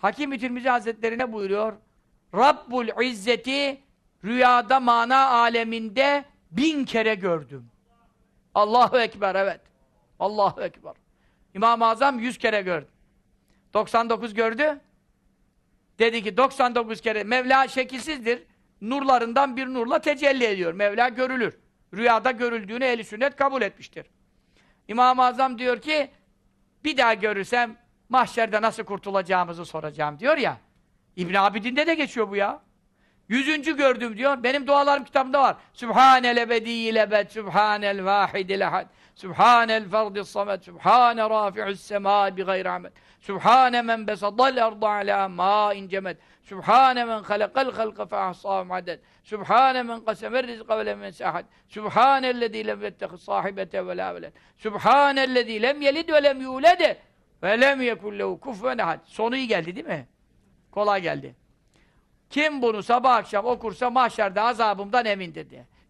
Hakim-i Tirmizi Hazretleri buyuruyor? Rabbul İzzeti rüyada mana aleminde bin kere gördüm. Allahu Ekber evet. Allahu Ekber. İmam-ı Azam yüz kere gördü. 99 gördü. Dedi ki 99 kere Mevla şekilsizdir. Nurlarından bir nurla tecelli ediyor. Mevla görülür. Rüyada görüldüğünü ehli sünnet kabul etmiştir. İmam-ı Azam diyor ki bir daha görürsem mahşerde nasıl kurtulacağımızı soracağım diyor ya. İbn Abidin'de de geçiyor bu ya. Yüzüncü gördüm diyor. Benim dualarım kitabımda var. Sübhanel ebediyil ebed, Sübhanel vahidil ehad, Sübhanel ferdis samet, Sübhane rafi'us semâ bi gayri amed, Sübhane men besadal arda ala mâin cemed, Sübhane men halakal halka fe ahsâhum aded, Sübhane men kasemer rizqa ve lem yensahad, Sübhanellezî lem yettehis sahibete ve la veled, Sübhanellezî lem yelid ve lem yulede, ve lem yekun lehu kufuven ahad. Sonu iyi geldi değil mi? Kolay geldi. Kim bunu sabah akşam okursa mahşerde azabımdan emindir diye.